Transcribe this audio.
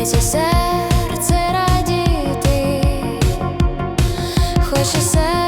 Хочеться серце радіти, хоче серце.